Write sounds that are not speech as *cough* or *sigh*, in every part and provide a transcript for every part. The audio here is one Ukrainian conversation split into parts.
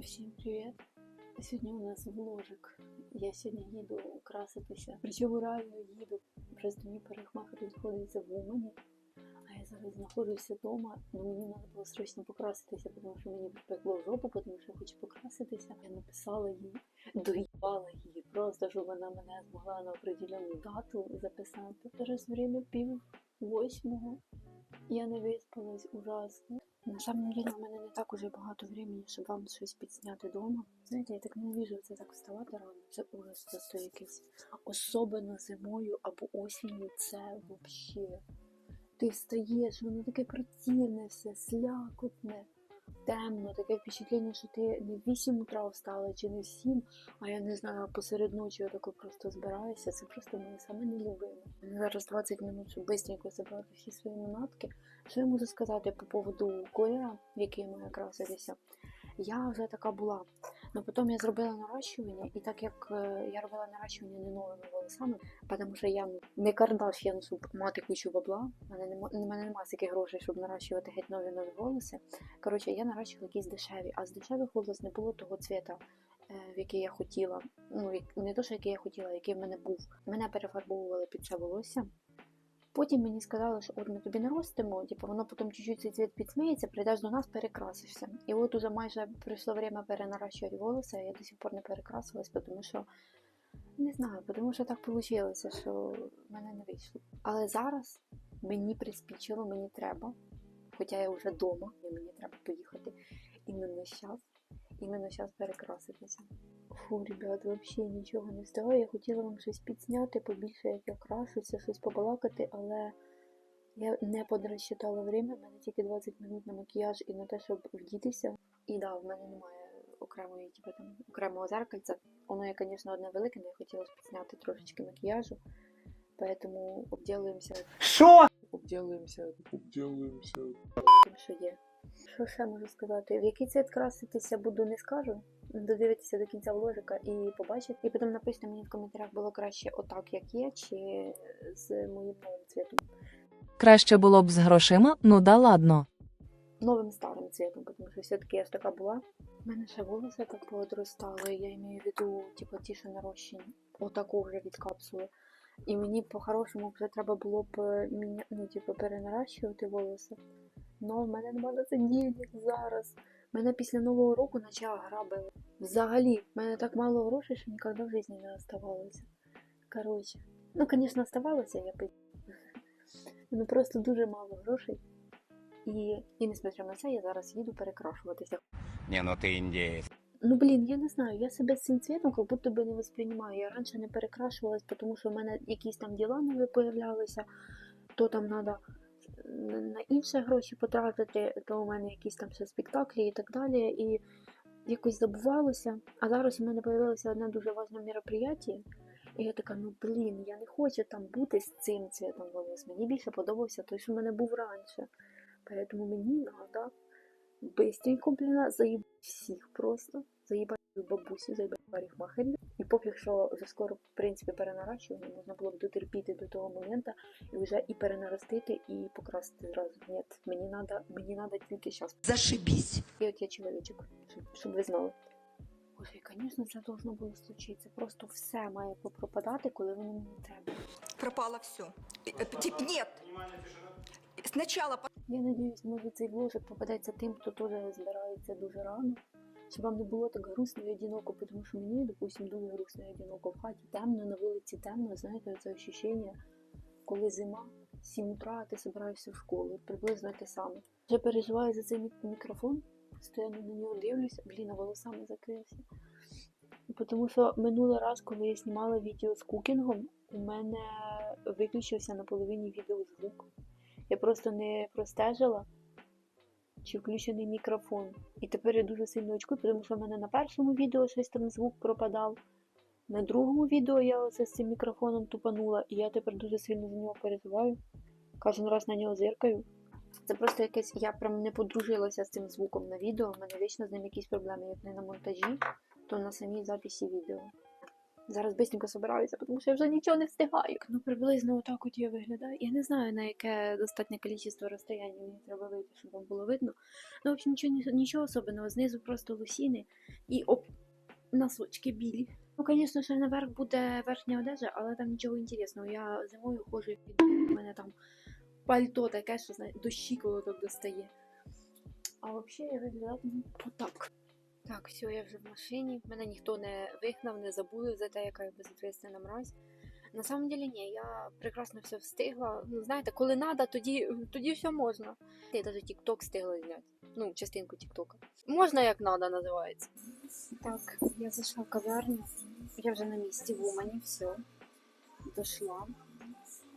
Всім привіт! Сьогодні у нас вложик. Я сьогодні їду краситися. Причому реально їду. Просто мій парикмахер знаходиться в Умані. А я зараз знаходжуся вдома, але мені треба було срочно покраситися, тому що мені припекло жопу, тому що я хочу покраситися. Я написала їй, доїбала її, просто щоб вона мене змогла на определену дату записати. Зараз время пів восьмого. Я не виспалась ужасно. На самом деле у мене не так уже багато времени, щоб вам щось підсняти вдома. Знаєте, я так ненавижу це так вставати рано. Це ужас просто якийсь. Особливо зимою або осінню це вообще. Ти встаєш, воно таке противне все, слякотне, темно, таке впечатлення, що ти не в 8 утра встала чи не в 7, а я не знаю, посеред ночі я отако просто збираюся. Це просто моє саме нелюбиме. Мені Зараз 20 минут, щоб швидко забрати всі свої манатки. Що я можу сказати по поводу кольора, в який має краситися? Я вже така була. Но потім я зробила наращування, і так як е, я робила наращування не новими волосами, тому що я не Кардаш'ян, щоб мати кучу бабла, у мене нема, мене немає таких грошей, щоб наращувати геть нові нові волоси. Коротше, я наращувала якісь дешеві, а з дешевих волос не було того цвіта, е, в який я хотіла. Ну, не то, що який я хотіла, який в мене був. Мене перефарбовували під це волосся. Потім мені сказали, що от ми тобі не ростимо, типу, воно потім чуть-чуть цей цвіт підсміється, прийдеш до нас, перекрасишся. І от уже майже прийшло время перенаращувати волосся, я до сих пор не перекрасилась, тому що не знаю, тому що так вийшло, що в мене не вийшло. Але зараз мені приспічило, мені треба, хоча я вже вдома, і мені треба поїхати іменно зараз, іменно зараз перекраситися. Фу, ребят, взагалі нічого не встигаю. Я хотіла вам щось підзняти, побільше як я крашуся, щось побалакати, але я не подрозчитала время, в мене тільки 20 минут на макіяж і на те, щоб вдітися. І да, в мене немає окремої, типу, там, окремого зеркальця. Воно є, звісно, одне велике, але я хотіла підзняти трошечки макіяжу. Поэтому обділуємося Що? Обділуємося. Обділуємося. тим, що є. Що ще можу сказати? В який цвіт краситися буду, не скажу. Додивитися до кінця вложика і побачити. І потім напишіть мені в коментарях, було краще отак, як є, чи з моїм новим цвітом. Краще було б з грошима, ну да ладно. Новим старим цвітом, тому що все-таки я ж така була. У мене ще волоси так поодростали, я маю в виду, типу, ті, що нарощені. Отаку вже від капсули. І мені по-хорошому вже треба було б е, ну, типу, перенаращувати волоси. Но в мене немає на це денег зараз. Мене після Нового року почала грабили. Взагалі, в мене так мало грошей, що ніколи в житті не оставалося. Коротше. Ну, звісно, оставалося, я пи... *laughs* Ну просто дуже мало грошей. І, і несмотря на це, я зараз їду перекрашуватися. Не, ну ти індієць. Ну блін, я не знаю, я себе з цим цвітом як будто би не восприймаю. Я раніше не перекрашувалась, тому що в мене якісь там діла нові появлялися, то там треба на інші гроші потратити, то у мене якісь там ще спектаклі і так далі. І якось забувалося. А зараз у мене з'явилося одне дуже важне мероприятие. І я така, ну блін, я не хочу там бути з цим цвітом волос. Мені більше подобався той, що в мене був раніше. Поэтому мені треба быстренько, блін, заїбати всіх просто. Заїбати бабусю, заїбати парикмахерів. Поки що вже скоро, в принципі, перенаращування, можна було б дотерпіти до того моменту і вже і перенаростити, і покрасити зразу. Ні, мені надо, мені надо тільки зараз. Зашибись. І от я чоловічок, щоб, щоб ви знали. І, звісно, це должно було случитися. Просто все має попропадати, коли воно мені треба. Пропало все. Нет. Сначала Я надіюсь, може цей вложик попадеться тим, хто теж збирається дуже рано. Щоб вам не було так грустно і одиноко, тому що мені, допустим, дуже грустно і одиноко в хаті. Темно, на вулиці темно, знаєте, це ощущення, коли зима, 7 утра, а ти збираєшся в школу. Приблизно те саме. Вже переживаю за цей мікрофон, постійно на нього дивлюся, блін, а волосами закрився. Тому що минулий раз, коли я знімала відео з кукінгом, у мене виключився на половині відео звук. Я просто не простежила, чи включений мікрофон. І тепер я дуже сильно очкую, тому що в мене на першому відео щось там звук пропадав. На другому відео я оце з цим мікрофоном тупанула, і я тепер дуже сильно за нього переживаю. Кожен раз на нього зиркаю. Це просто якесь. Я прям не подружилася з цим звуком на відео. У мене вічно з ним якісь проблеми, як не на монтажі, то на самій записі відео. Зараз бисенько собираюся, тому що я вже нічого не встигаю. Ну, приблизно отак от я виглядаю. Я не знаю, на яке достатнє кількість розстояння мені треба вийти, щоб вам було видно. Ну, в общем, нічого, нічого особливого. Знизу просто лосіни і оп, носочки білі. Ну, звісно, ще наверх буде верхня одежа, але там нічого інтересного. Я зимою ходжу, і у мене там пальто таке, що знає, до щиколоток достає. А взагалі я виглядатиму отак. Так, все, я вже в машині. Мене ніхто не вигнав, не забули за те, яка я безответственна мразь. На самом деле ні, я прекрасно все встигла. Ну, знаєте, коли треба, тоді, тоді все можна. Я навіть TikTok встигла зняти. Ну, частинку TikTok. Можна як надо, називається. Так, я зайшла в кав'ярню. Я вже на місці в Умані, все. Дошла.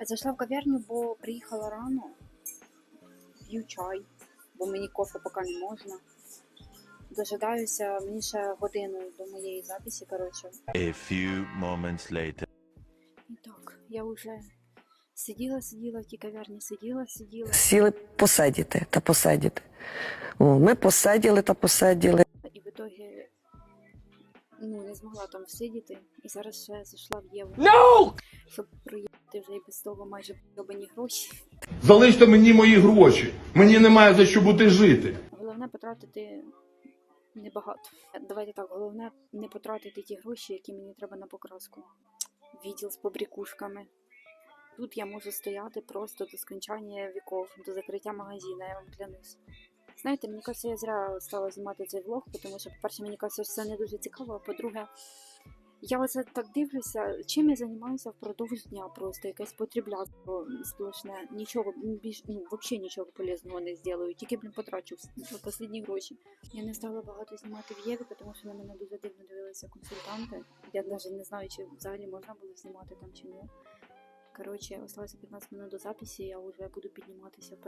Зайшла в кав'ярню, бо приїхала рано. П'ю чай, бо мені кофе поки не можна. Дожидаюся, мені ще годину до моєї записі, коротше. A few moments later. І так, я вже сиділа, сиділа в тій кав'ярні, сиділа, сиділа. Сіли посидіти та посидіти. О, ми посиділи та посиділи. І в ітогі ну, не змогла там всидіти. І зараз ще зайшла в Єву. No! Щоб проїхати вже і без того майже йобані гроші. Залиште мені мої гроші. Мені немає за що бути жити. Головне потратити небагато. Давайте так, головне не потратити ті гроші, які мені треба на покраску. Відділ з побрікушками. Тут я можу стояти просто до скончання віков, до закриття магазину, я вам клянусь. Знаєте, мені кажеться, я зря стала знімати цей влог, тому що, по-перше, мені кажеться, це не дуже цікаво, а по-друге, я оце так дивлюся, чим я займаюся впродовж дня, просто якесь потрібляство сплошне, нічого більш ну, взагалі нічого полезного не зроблю, тільки блін потрачу вс- останні гроші. Я не стала багато знімати в Єві, тому що на мене дуже дивно дивилися консультанти. Я навіть не знаю, чи взагалі можна було знімати там чи ні. Коротше, осталося 15 минут до записі, я вже буду підніматися в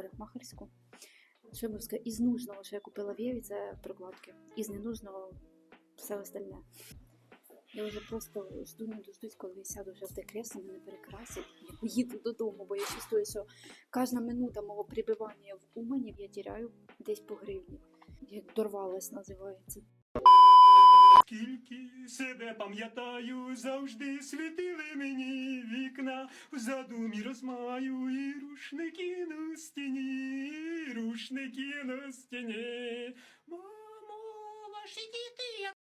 можу сказати, із нужного, що я купила в Єві, це прокладки. Із ненужного все остальне. Я вже просто жду не дождусь, коли я сяду вже в те кресло, мене перекрасять. Я поїду додому, бо я чувствую, що кожна минута мого прибивання в Умані я тіряю десь по гривні. Як дорвалась, називається. Скільки себе пам'ятаю, завжди світили мені вікна, в задумі розмаю і рушники на стіні, рушники на стіні. Мамо, ваші діти,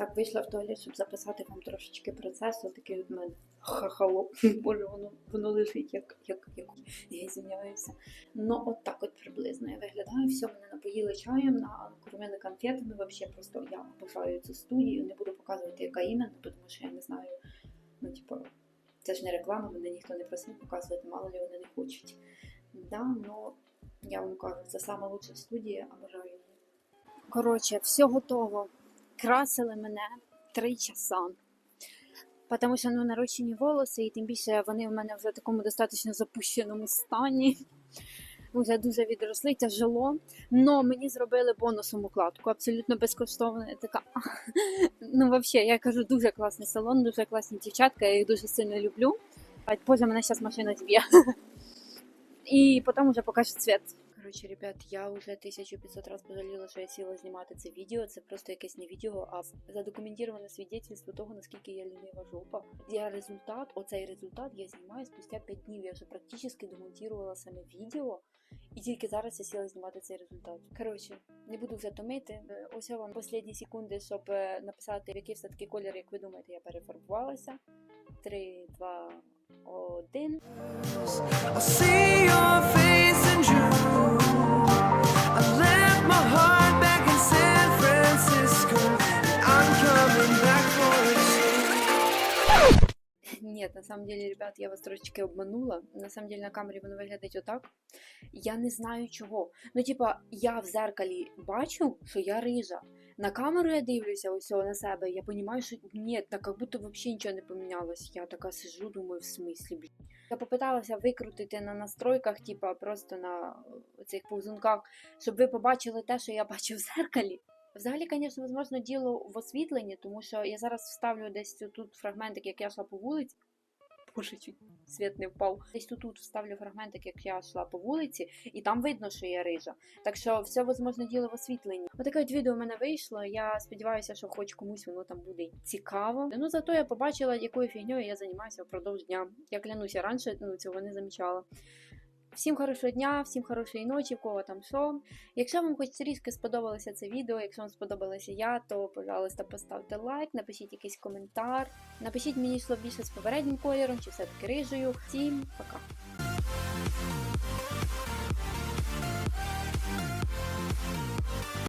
Так, вийшла в туалет, щоб записати вам трошечки процесу. Такий от мене хахало. *laughs* Боже, воно, воно лежить, як, як, як я звиняюся. Ну, от так от приблизно я виглядаю. Все, мене напоїли чаєм, накормили конфетами. Вообще просто я обожаю цю студію. Не буду показувати, яка іменно, тому що я не знаю. Ну, типу, це ж не реклама, мене ніхто не просив показувати, мало ли вони не хочуть. Да, ну я вам кажу, це лучша студія, обожаю. Коротше, все готово красили мене три часа. Тому що ну, нарощені волоси, і тим більше вони в мене вже в такому достатньо запущеному стані. Вже дуже відросли, тяжело. Но мені зробили бонусом укладку, абсолютно безкоштовно. Я така. Ну, взагалі, я кажу, дуже класний салон, дуже класні дівчатка, я їх дуже сильно люблю. Поза мене зараз машина зб'є. І потім вже покаже цвіт. Коротше, ребят, я вже 1500 раз пожаліла, що я сіла знімати це відео. Це просто якесь не відео, а задокументоване свідетельство того, наскільки я лінива жопа. Я результат, оцей результат я знімаю спустя 5 днів. Я вже практично домонтувала саме відео. І тільки зараз я сіла знімати цей результат. Коротше, не буду вже томити. Е, Ось вам останні секунди, щоб е, написати, в який все-таки колір, як ви думаєте, я перефарбувалася. 3, 2, 1. I see your face самом деле, ребят, я вас трошечки обманула. На самом деле на камері воно виглядить отак. Я не знаю чого. Ну, типа, я в зеркалі бачу, що я рижа. На камеру я дивлюся ось на себе. Я розумію, що ні, так як будто взагалі нічого не помінялось. Я така сижу, думаю, в смислі, блін. Я попиталася викрутити на настройках, типа просто на цих повзунках, щоб ви побачили те, що я бачу в зеркалі. Взагалі, звісно, діло в освітленні, тому що я зараз вставлю десь тут фрагментик, як я йшла по вулиці. Боже, світ не впав. Десь тут, тут вставлю фрагментик, як я йшла по вулиці, і там видно, що я рижа. Так що все возможно діло в освітленні. Отаке от відео в мене вийшло. Я сподіваюся, що хоч комусь воно там буде цікаво. Ну зато я побачила, якою фігньою я займаюся впродовж дня. Я клянуся, раніше ну, цього не замічала. Всім хорошого дня, всім хорошої ночі, в кого там що. Якщо вам хоч трішки сподобалося це відео, якщо вам сподобалася я, то, пожалуйста, поставте лайк, напишіть якийсь коментар, напишіть мені що більше з попереднім кольором, чи все-таки рижею. Всім пока!